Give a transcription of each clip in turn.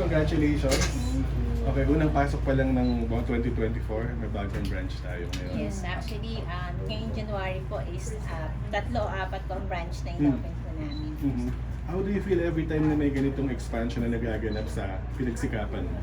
congratulations. Okay, unang pasok pa lang ng buwan 2024, may bagong branch tayo ngayon. Yes, actually, um, ngayong January po is uh, tatlo o apat po ang branch na inopen po namin. Mhm. How do you feel every time na may ganitong expansion na nagaganap sa pinagsikapan mo?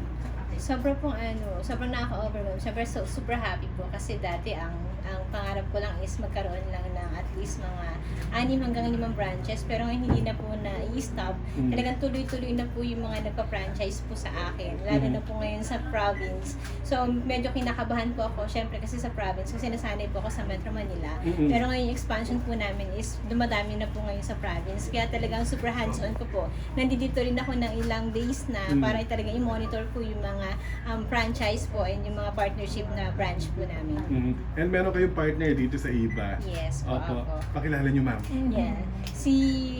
Sobrang pong ano, sobrang nakaka-overwhelm. Sobrang so, super happy po kasi dati ang ang pangarap ko lang is magkaroon lang ng at least mga anim hanggang limang branches pero ngayon hindi na po na i-stop. Mm. Talagang tuloy-tuloy na po yung mga nagpa-franchise po sa akin. Lalo Mhm. na po ngayon sa province. So medyo kinakabahan po ako syempre kasi sa province kasi nasanay po ako sa Metro Manila. Mhm. Pero ngayon yung expansion po namin is dumadami na po ngayon sa province. Kaya talagang super hands-on ko po. Nandito rin ako ng ilang days na Mm. para talaga i-monitor po yung mga um, franchise po and yung mga partnership na branch po namin. Mhm. And meron kayong partner dito sa IBA. Yes po Opo. ako. Pakilala niyo ma'am. Yeah. Si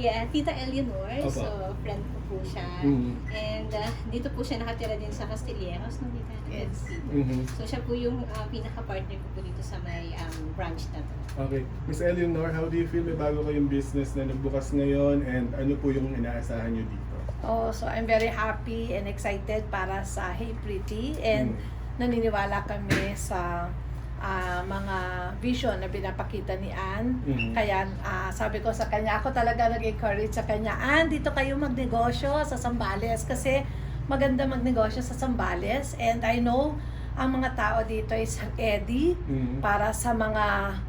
uh, Tita Eleanor, Opo. so friend ko po siya. Mhm. And uh, dito po siya nakatira din sa Castilleros, no, Tita? Yes. Mhm. So siya po yung uh, pinaka-partner ko po dito sa may um, branch na to. Okay. Miss Eleanor, how do you feel may bago kayong business na nagbukas ngayon and ano po yung inaasahan niyo dito? Oh, so I'm very happy and excited para sa Hey Pretty and Mm. naniniwala kami sa ah, mga vision na pinapakita ni Ann. Mhm. Kaya ah, sabi ko sa kanya, ako talaga nag-encourage sa kanya, Ann, dito kayo magnegosyo sa Sambales kasi maganda magnegosyo sa Sambales and I know ang mga tao dito is ready Mhm. para sa mga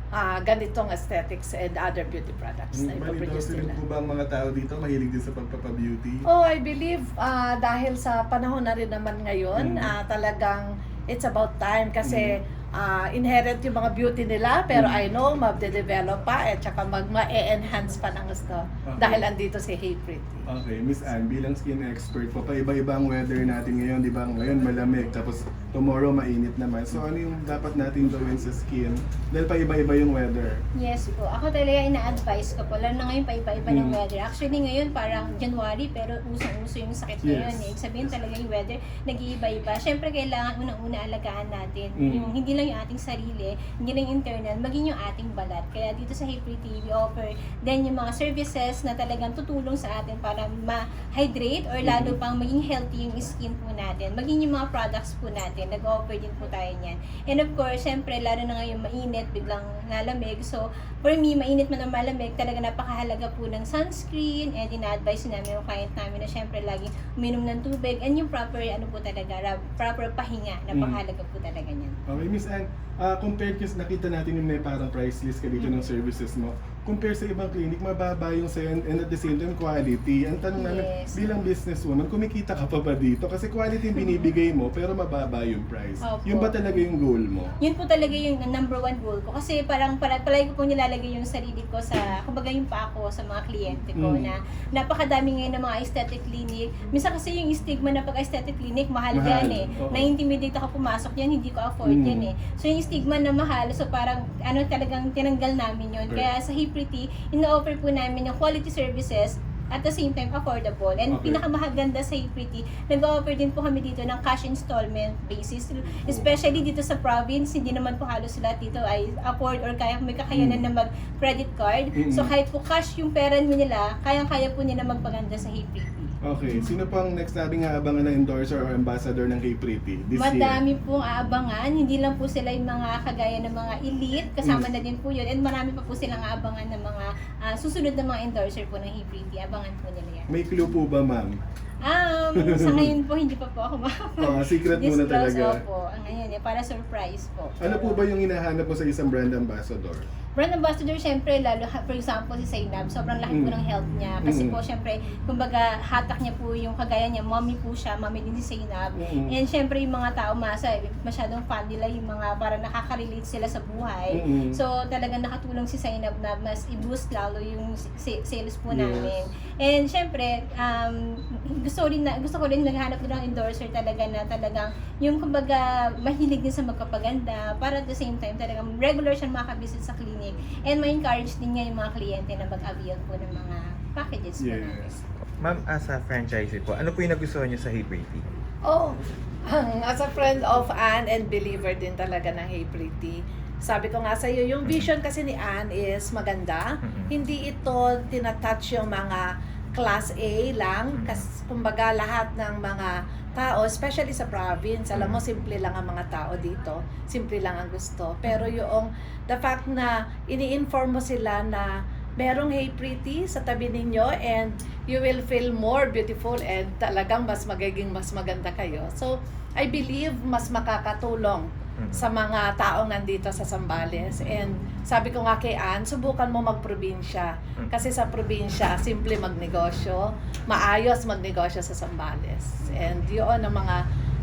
ah, ganitong aesthetics and other beauty products na Mm, Bali daw ipoproduce nila. po ba ang mga tao dito mahilig din sa pagpapa-beauty? Oh, I believe ah, dahil sa panahon na rin naman ngayon, Mm. ah, talagang it's about time kasi Mm. Ah, inherent yung mga beauty nila pero Mm. I know magde-develop pa at saka mag ma-enhance pa ng gusto Okay. dahil andito si Hey Pretty. Okay, Miss Anne, bilang skin expert po, paiba-iba ang weather natin ngayon, di ba? Ngayon malamig, tapos tomorrow mainit naman. So ano yung dapat natin gawin sa skin? Dahil paiba-iba yung weather. Yes po. Ako talaga ina-advise ko po. Lalo na ngayon pa-iba-iba ng Mm. weather. Actually ngayon parang January pero usong-uso yung sakit ngayon Yes. eh. Ibig Sabihin talaga yung weather nag-iiba-iba. Siyempre kailangan unang-una alagaan natin. Mm. Yung hindi lang yung ating sarili, hindi lang yung internal, maging yung ating balat. Kaya dito sa Hey Pretty, we offer then yung mga services na talagang tutulong sa atin para ma-hydrate or lalo Mm. pang maging healthy yung skin po natin. Maging yung mga products po natin. Nag-offer din po tayo niyan. And of course, syempre, lalo na ngayon mainit, biglang nalamig. So, for me, mainit man o malamig, talaga napakahalaga po ng sunscreen and ina-advise namin yung client namin na syempre laging uminom ng tubig and yung proper, ano po talaga, proper pahinga. Napakahalaga po talaga niyan. Okay, Miss Anne, ah, compared kasi nakita natin yung may parang price list ka dito ng services mo. Compare sa ibang clinic, mababa yung sa'yo and, and at the same time quality. Ang tanong namin, Yes. bilang businesswoman, kumikita ka pa ba dito? Kasi quality yung binibigay mo, pero mababa yung price. Opo. Yung ba talaga yung goal mo? Yun po talaga yung number one goal ko. Kasi parang para, palagi ko pong nilalagay yung sarili ko sa, kumbaga yung pa ako sa mga kliyente ko Mm. na napakadami ngayon ng mga aesthetic clinic. Minsan kasi yung stigma na pag aesthetic clinic, mahal, Mahal, yan eh. oo. Na-intimidate ako pumasok yan, hindi ko afford Mm. yan eh. So yung stigma na mahal, so parang ano talagang tinanggal namin yun. Correct. Kaya sa Hey Pretty, ino-offer po namin yung quality services at the same time affordable. And Okay. pinakamahaganda sa Pretty, nag-offer din po kami dito ng cash installment basis. Especially dito sa province, hindi naman po halos lahat dito ay afford or kaya may kakayanan Mm. na mag-credit card. Mm-mm. So kahit po cash yung pera nila, kayang-kaya po nila magpaganda sa Pretty. Okay, sino pang next nating aabangan na endorser or ambassador ng Hey Pretty this year? Madami pong aabangan, hindi lang po sila yung mga kagaya ng mga elite, kasama Mm. na din po yun. And marami pa po silang aabangan ng mga ah, susunod na mga endorser po ng Hey Pretty. Abangan po nila yan. May clue po ba, ma'am? Um, sa ngayon po, hindi pa po ako makapag- Oh, secret muna Disclose talaga. po. Ang ngayon, eh, para surprise po. Ano po ba yung hinahanap mo sa isang brand ambassador? Brand ambassador, syempre, lalo, for example, si Zainab, sobrang laki po Mm. ng health niya. Kasi Mm. po, syempre, kumbaga, hatak niya po yung kagaya niya. Mommy po siya, mommy din si Zainab. Mm. And syempre, yung mga tao, masa, masyadong fan nila yung mga parang nakaka-relate sila sa buhay. So, talagang nakatulong si Zainab na mas i-boost lalo yung sales po namin. And syempre, um, gusto rin na, gusto ko rin naghanap din ng endorser talaga na talagang yung kumbaga mahilig din sa magpapaganda para at the same time talagang regular siya makabisit sa clinic and ma-encourage din niya yung mga kliyente na mag-avail po ng mga packages po namin. Yes. Ma'am, as a franchisee po, ano po yung nagustuhan niyo sa Hey Pretty? Oh, as a friend of Anne and believer din talaga ng Hey Pretty, sabi ko nga sa iyo, yung vision kasi ni Anne is maganda. Hindi ito tinatouch yung mga class A lang. Kasi kumbaga lahat ng mga tao, especially sa province, alam mo, simple lang ang mga tao dito. Simple lang ang gusto. Pero yung the fact na ini-inform mo sila na merong Hey Pretty sa tabi ninyo and you will feel more beautiful and talagang mas magiging mas maganda kayo. So, I believe mas makakatulong. Sa mga taong nandito sa Sambales. And sabi ko nga kay Ann, subukan mo magprobinsya. Mm. Kasi sa probinsya, simple magnegosyo, maayos magnegosyo sa Sambales. And yun ang mga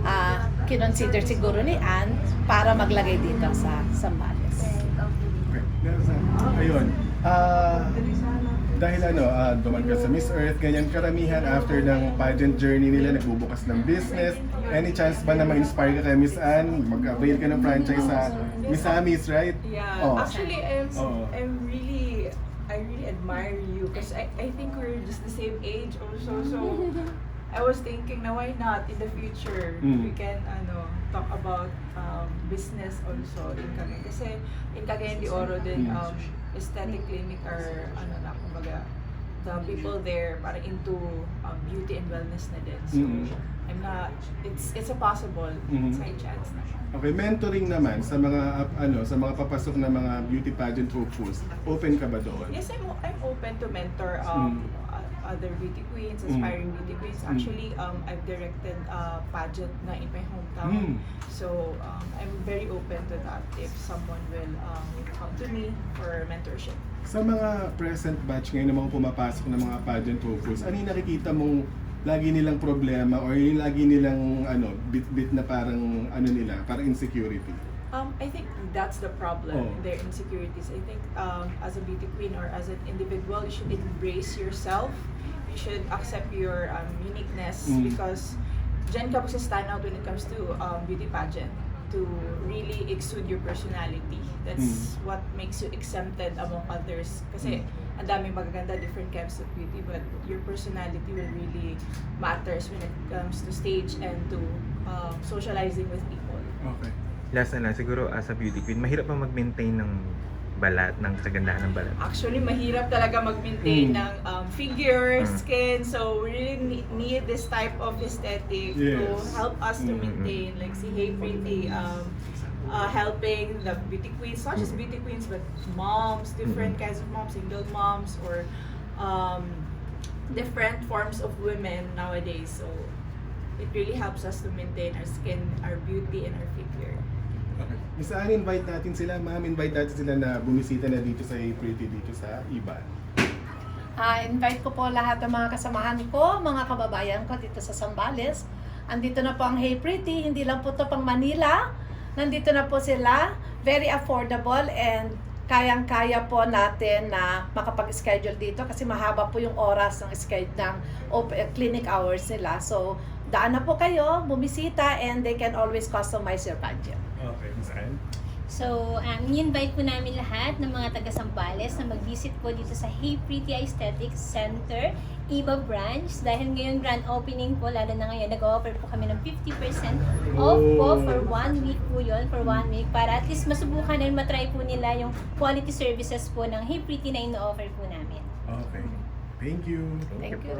ah, kinonsider siguro ni Ann para maglagay dito sa Sambales. Okay. Ayun. Ah, dahil ano, ah, duman ka sa Miss Earth, ganyan karamihan after ng pageant journey nila, nagbubukas ng business. Any chance ba na ma-inspire ka kay Miss Anne? Mag-avail ka ng franchise sa Miss Amis, right? Yeah, Oh. actually, I'm Oh. I'm really I really admire you because I, I think we're just the same age also. So I was thinking, now why not in the future Mm. we can ano talk about um, business also in Cagayan. Kasi in Cagayan de Oro din um, aesthetic clinic are ano na kumbaga the people there parang into um, beauty and wellness na din. So Mm. I'm not it's it's a possible Mhm. side chance na. Okay, mentoring naman sa mga ap- ano, sa mga papasok na mga beauty pageant hopefuls. Open ka ba doon? Yes, I'm, I'm open to mentor um, Mm. o- other beauty queens, Mm. aspiring beauty queens. Mm. Actually, um, I've directed a pageant na in my hometown. Mm. So, um, I'm very open to that if someone will um, come to me for mentorship. Sa mga present batch ngayon na mga pumapasok na mga pageant hopefuls, ano yung nakikita mong lagi nilang problema or yung lagi nilang ano, bit-bit na parang ano nila, parang insecurity? Um, I think that's the problem, Oh. their insecurities. I think um, as a beauty queen or as an individual, you should embrace yourself. You should accept your um, uniqueness Mm. because dyan ka stand out when it comes to um, beauty pageant to really exude your personality. That's what makes you exempted among others. Kasi Mm. ang daming magaganda, different kinds of beauty, but your personality will really matters when it comes to stage and to um, socializing with people. Okay. Last na lang, siguro as a beauty queen, mahirap pa mag-maintain ng balat, ng kagandahan ng balat. Actually, mahirap talaga mag-maintain Mm. ng um, figure, Mm. skin. So, we really need, this type of aesthetic to Yes. help us to Mm, mm, mm. maintain. Like si Hey Pretty, um, uh, helping the beauty queens, not just beauty queens, but moms, different Mm. kinds of moms, single moms, or um, different forms of women nowadays. So, it really helps us to maintain our skin, our beauty, and our figure. Miss Anne, invite natin sila, ma'am, invite natin sila na bumisita na dito sa Pretty dito sa Iban. Ah, invite ko po lahat ng mga kasamahan ko, mga kababayan ko dito sa Sambales. Andito na po ang Hey Pretty, hindi lang po to pang Manila. Nandito na po sila, very affordable and kayang-kaya po natin na makapag-schedule dito kasi mahaba po yung oras ng schedule ng clinic hours nila. So, daan na po kayo, bumisita and they can always customize your budget. Okay, Anne. So, um, i-invite po namin lahat ng mga taga-Sambales na mag-visit po dito sa Hey Pretty Aesthetics Center, Iba Branch. Dahil ngayon grand opening po, lalo na ngayon, nag-offer po kami ng 50% off po for one week po yun, for one week, para at least masubukan and matry po nila yung quality services po ng Hey Pretty na ino-offer po namin. Okay. Thank you. Thank you.